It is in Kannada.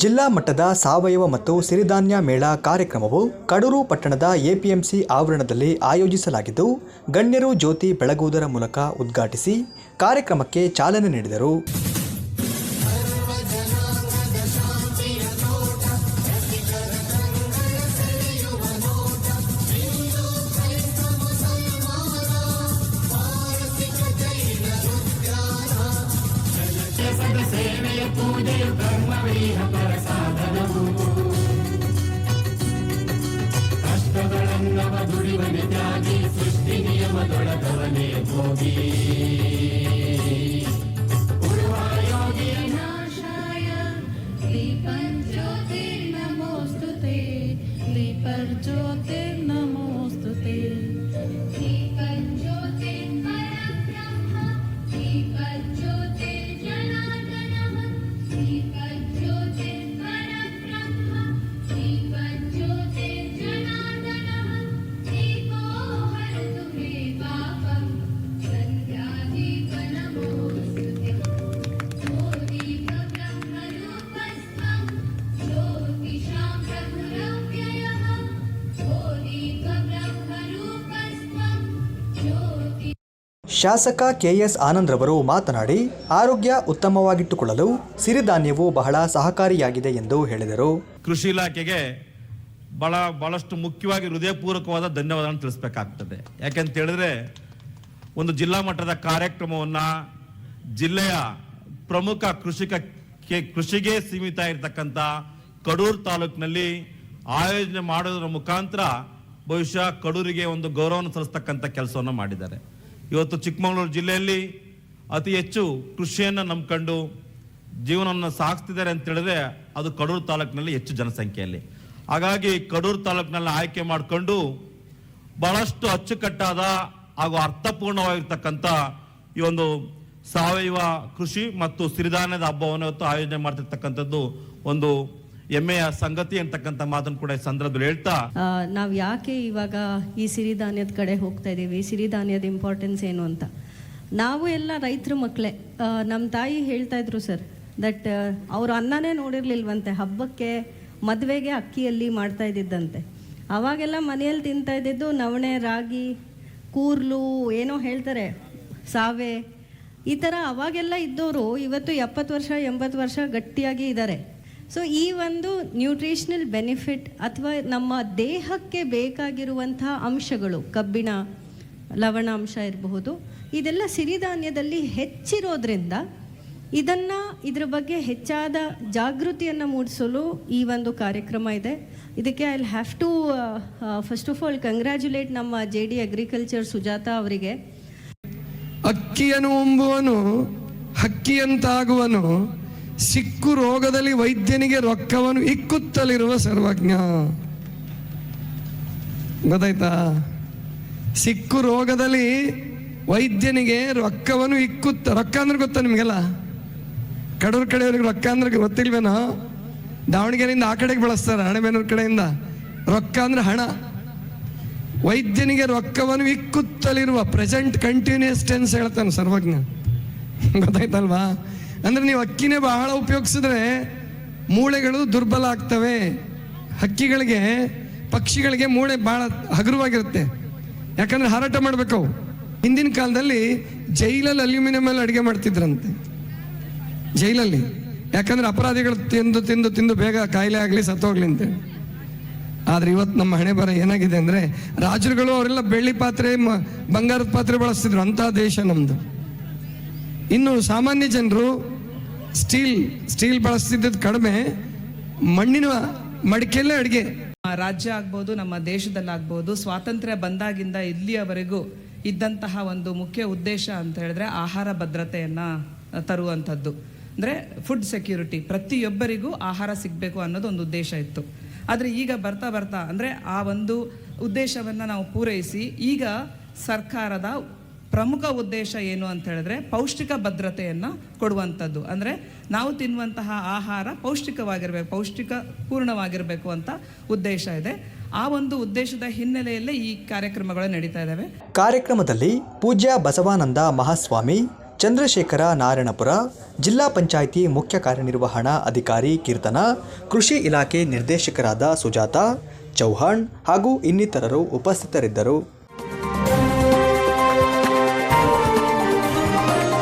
ಜಿಲ್ಲಾ ಮಟ್ಟದ ಸಾವಯವ ಮತ್ತು ಸಿರಿಧಾನ್ಯ ಮೇಳ ಕಾರ್ಯಕ್ರಮವು ಕಡೂರು ಪಟ್ಟಣದ ಎಪಿಎಂಸಿ ಆವರಣದಲ್ಲಿ ಆಯೋಜಿಸಲಾಗಿದ್ದು, ಗಣ್ಯರು ಜ್ಯೋತಿ ಬೆಳಗುವುದರ ಮೂಲಕ ಉದ್ಘಾಟಿಸಿ ಕಾರ್ಯಕ್ರಮಕ್ಕೆ ಚಾಲನೆ ನೀಡಿದರು. ಕಷ್ಟಗಳನ್ನವ ದುಡಿವನೆ ತ್ಯಾಗಿ ಸೃಷ್ಟಿ ನಿಯಮದೊಳಗವನೇ ಭೋಗಿ ಶಾಸಕ ಕೆಎಸ್ ಆನಂದ್ರವರು ಮಾತನಾಡಿ, ಆರೋಗ್ಯ ಉತ್ತಮವಾಗಿಟ್ಟುಕೊಳ್ಳಲು ಸಿರಿಧಾನ್ಯವು ಬಹಳ ಸಹಕಾರಿಯಾಗಿದೆ ಎಂದು ಹೇಳಿದರು. ಕೃಷಿ ಇಲಾಖೆಗೆ ಬಹಳ, ಬಹಳಷ್ಟು ಮುಖ್ಯವಾಗಿ ಹೃದಯಪೂರ್ವಕವಾದ ಧನ್ಯವಾದಗಳನ್ನು ತಿಳಿಸ್ಬೇಕಾಗ್ತದೆ. ಯಾಕೆಂತ ಹೇಳಿದ್ರೆ, ಒಂದು ಜಿಲ್ಲಾ ಮಟ್ಟದ ಕಾರ್ಯಕ್ರಮವನ್ನು ಜಿಲ್ಲೆಯ ಪ್ರಮುಖ ಕೃಷಿಕ ಕೃಷಿಗೆ ಸೀಮಿತ ಇರತಕ್ಕಂಥ ಕಡೂರು ತಾಲೂಕಿನಲ್ಲಿ ಆಯೋಜನೆ ಮಾಡೋದ್ರ ಮುಖಾಂತರ ಬಹುಶಃ ಕಡೂರಿಗೆ ಒಂದು ಗೌರವವನ್ನು ಸಲ್ಲಿಸ್ತಕ್ಕಂಥ ಕೆಲಸವನ್ನು ಮಾಡಿದ್ದಾರೆ. ಇವತ್ತು ಚಿಕ್ಕಮಗಳೂರು ಜಿಲ್ಲೆಯಲ್ಲಿ ಅತಿ ಹೆಚ್ಚು ಕೃಷಿಯನ್ನು ನಂಬ್ಕೊಂಡು ಜೀವನವನ್ನು ಸಾಗಿಸ್ತಿದ್ದಾರೆ ಅಂತ ಹೇಳಿದ್ರೆ ಅದು ಕಡೂರು ತಾಲೂಕಿನಲ್ಲಿ ಹೆಚ್ಚು ಜನಸಂಖ್ಯೆಯಲ್ಲಿ. ಹಾಗಾಗಿ ಕಡೂರು ತಾಲೂಕಿನಲ್ಲಿ ಆಯ್ಕೆ ಮಾಡಿಕೊಂಡು ಬಹಳಷ್ಟು ಅಚ್ಚುಕಟ್ಟಾದ ಹಾಗೂ ಅರ್ಥಪೂರ್ಣವಾಗಿರ್ತಕ್ಕಂಥ ಈ ಒಂದು ಸಾವಯವ ಕೃಷಿ ಮತ್ತು ಸಿರಿಧಾನ್ಯದ ಹಬ್ಬವನ್ನು ಇವತ್ತು ಆಯೋಜನೆ ಮಾಡ್ತಿರ್ತಕ್ಕಂಥದ್ದು ಒಂದು ಹೆಮ್ಮೆಯ ಸಂಗತಿ ಅಂತಕ್ಕಂಥ ಮಾತನ್ನು ಕೂಡ ಈ ಸಂದರ್ಭದಲ್ಲಿ ಹೇಳ್ತಾ ನಾವು ಯಾಕೆ ಇವಾಗ ಈ ಸಿರಿಧಾನ್ಯದ ಕಡೆ ಹೋಗ್ತಾ ಇದ್ದೀವಿ ಸಿರಿಧಾನ್ಯದ ಇಂಪಾರ್ಟೆನ್ಸ್ ಏನು ಅಂತ? ನಾವು ಎಲ್ಲ ರೈತರ ಮಕ್ಕಳೇ ನಮ್ಮ ತಾಯಿ ಹೇಳ್ತಾ ಇದ್ರು ಸರ್ ದಟ್ ಅವ್ರ ಅನ್ನನೇ ನೋಡಿರ್ಲಿಲ್ವಂತೆ. ಹಬ್ಬಕ್ಕೆ ಮದುವೆಗೆ ಅಕ್ಕಿಯಲ್ಲಿ ಮಾಡ್ತಾ ಇದ್ದಿದ್ದಂತೆ. ಅವಾಗೆಲ್ಲ ಮನೆಯಲ್ಲಿ ತಿಂತಾ ಇದ್ದಿದ್ದು ನವಣೆ, ರಾಗಿ, ಕೂರ್ಲು, ಏನೋ ಹೇಳ್ತಾರೆ, ಸಾವೆ. ಈ ಥರ ಅವಾಗೆಲ್ಲ ಇದ್ದವರು ಇವತ್ತು ಎಪ್ಪತ್ತು ವರ್ಷ, ಎಂಬತ್ತು ವರ್ಷ ಗಟ್ಟಿಯಾಗಿ ಇದ್ದಾರೆ. ಸೊ ಈ ಒಂದು ನ್ಯೂಟ್ರಿಷನಲ್ ಬೆನಿಫಿಟ್ ಅಥವಾ ನಮ್ಮ ದೇಹಕ್ಕೆ ಬೇಕಾಗಿರುವಂತಹ ಅಂಶಗಳು, ಕಬ್ಬಿಣ, ಲವಣಾಂಶ ಇರಬಹುದು, ಇದೆಲ್ಲ ಸಿರಿಧಾನ್ಯದಲ್ಲಿ ಹೆಚ್ಚಿರೋದ್ರಿಂದ ಇದನ್ನು ಇದರ ಬಗ್ಗೆ ಹೆಚ್ಚಾದ ಜಾಗೃತಿಯನ್ನು ಮೂಡಿಸಲು ಈ ಒಂದು ಕಾರ್ಯಕ್ರಮ ಇದೆ. ಇದಕ್ಕೆ I have to first of all congratulate ನಮ್ಮ ಜೆ ಡಿ ಅಗ್ರಿಕಲ್ಚರ್ ಸುಜಾತ ಅವರಿಗೆ. ಅಕ್ಕಿಯನ್ನು ಉಂಬುವನು, ಹಕ್ಕಿಯಂತಾಗುವನು ಸಿಕ್ಕು ರೋಗದಲ್ಲಿ ವೈದ್ಯನಿಗೆ ರೊಕ್ಕವನ್ನು ಇಕ್ಕುತ್ತಲಿರುವ ಸರ್ವಜ್ಞ. ಗೊತ್ತಾಯ್ತಾ? ಸಿಕ್ಕು ರೋಗದಲ್ಲಿ ವೈದ್ಯನಿಗೆ ರೊಕ್ಕವನ್ನು ಇಕ್ಕುತ್ತ, ರೊಕ್ಕ ಅಂದ್ರೆ ಗೊತ್ತಾ ನಿಮಗೆಲ್ಲ? ಕಡೂರು ಕಡೆಯವ್ರಿಗೆ ರೊಕ್ಕ ಅಂದ್ರೆ ಗೊತ್ತಿಲ್ವೇನೋ? ದಾವಣಗೆರೆಯಿಂದ ಆ ಕಡೆಗೆ ಬಳಸ್ತಾರೆ ಹಣೆಬೇನೂರು ಕಡೆಯಿಂದ. ರೊಕ್ಕ ಅಂದ್ರೆ ಹಣ. ವೈದ್ಯನಿಗೆ ರೊಕ್ಕವನ್ನು ಇಕ್ಕುತ್ತಲಿರುವ ಪ್ರೆಸೆಂಟ್ ಕಂಟಿನ್ಯೂಸ್ ಟೆನ್ಸ್ ಹೇಳ್ತಾನೆ ಸರ್ವಜ್ಞ. ಗೊತ್ತಾಯ್ತಲ್ವಾ? ಅಂದ್ರೆ ನೀವು ಅಕ್ಕಿನೇ ಬಹಳ ಉಪಯೋಗಿಸಿದ್ರೆ ಮೂಳೆಗಳು ದುರ್ಬಲ ಆಗ್ತವೆ. ಹಕ್ಕಿಗಳಿಗೆ, ಪಕ್ಷಿಗಳಿಗೆ ಮೂಳೆ ಬಹಳ ಹಗುರವಾಗಿರುತ್ತೆ. ಯಾಕಂದ್ರೆ ಹಾರಾಟ ಮಾಡ್ಬೇಕು ಹಿಂದಿನ ಕಾಲದಲ್ಲಿ ಜೈಲಲ್ಲಿ ಅಲ್ಯೂಮಿನಿಯಂ ಅಲ್ಲಿ ಅಡುಗೆ ಮಾಡ್ತಿದ್ರಂತೆ. ಜೈಲಲ್ಲಿ. ಯಾಕಂದ್ರೆ ಅಪರಾಧಿಗಳು ತಿಂದು ತಿಂದು ತಿಂದು ಬೇಗ ಕಾಯಿಲೆ ಆಗಲಿ ಸತ್ತೋಗ್ಲಿ ಅಂತೇಳಿ ಆದ್ರೆ ಇವತ್ತು ನಮ್ಮ ಹಣೆ ಬರ ಏನಾಗಿದೆ ಅಂದ್ರೆ ರಾಜರುಗಳು ಅವರೆಲ್ಲ ಬೆಳ್ಳಿ ಪಾತ್ರೆ ಬಂಗಾರದ ಪಾತ್ರೆ ಬಳಸ್ತಿದ್ರು. ಅಂತ ದೇಶ ನಮ್ದು. ಇನ್ನು ಸಾಮಾನ್ಯ ಜನರು ಸ್ಟೀಲ್ ಸ್ಟೀಲ್ ಬಳಸ್ತಿದ್ದದ್ದು ಕಡಿಮೆ ಮಣ್ಣಿನ ಮಡಿಕೆಯಲ್ಲೇ ಅಡುಗೆ. ರಾಜ್ಯ ಆಗ್ಬೋದು, ನಮ್ಮ ದೇಶದಲ್ಲಾಗ್ಬೋದು, ಸ್ವಾತಂತ್ರ್ಯ ಬಂದಾಗಿಂದ ಇಲ್ಲಿಯವರೆಗೂ ಇದ್ದಂತಹ ಒಂದು ಮುಖ್ಯ ಉದ್ದೇಶ ಅಂತ ಹೇಳಿದ್ರೆ ಆಹಾರ ಭದ್ರತೆಯನ್ನ ತರುವಂಥದ್ದು. ಅಂದರೆ ಫುಡ್ ಸೆಕ್ಯೂರಿಟಿ ಪ್ರತಿಯೊಬ್ಬರಿಗೂ ಆಹಾರ ಸಿಗಬೇಕು ಅನ್ನೋದು ಒಂದು ಉದ್ದೇಶ ಇತ್ತು. ಆದರೆ ಈಗ ಬರ್ತಾ ಬರ್ತಾ ಅಂದರೆ ಆ ಒಂದು ಉದ್ದೇಶವನ್ನು ನಾವು ಪೂರೈಸಿ ಈಗ ಸರ್ಕಾರದ ಪ್ರಮುಖ ಉದ್ದೇಶ ಏನು ಅಂತ ಹೇಳಿದ್ರೆ ಪೌಷ್ಟಿಕ ಭದ್ರತೆಯನ್ನು ಕೊಡುವಂಥದ್ದು. ಅಂದರೆ ನಾವು ತಿನ್ನುವಂತಹ ಆಹಾರ ಪೌಷ್ಟಿಕವಾಗಿರಬೇಕು, ಪೌಷ್ಟಿಕ ಪೂರ್ಣವಾಗಿರಬೇಕು ಅಂತ ಉದ್ದೇಶ ಇದೆ. ಆ ಒಂದು ಉದ್ದೇಶದ ಹಿನ್ನೆಲೆಯಲ್ಲೇ ಈ ಕಾರ್ಯಕ್ರಮಗಳು ನಡೀತಾ ಇದ್ದಾವೆ ಕಾರ್ಯಕ್ರಮದಲ್ಲಿ ಪೂಜ್ಯ ಬಸವಾನಂದ ಮಹಾಸ್ವಾಮಿ, ಚಂದ್ರಶೇಖರ ನಾರಾಯಣಪುರ, ಜಿಲ್ಲಾ ಪಂಚಾಯಿತಿ ಮುಖ್ಯ ಕಾರ್ಯನಿರ್ವಹಣಾ ಅಧಿಕಾರಿ ಕೀರ್ತನ, ಕೃಷಿ ಇಲಾಖೆ ನಿರ್ದೇಶಕರಾದ ಸುಜಾತ, ಚೌಹಾಣ್ ಹಾಗೂ ಇನ್ನಿತರರು ಉಪಸ್ಥಿತರಿದ್ದರು.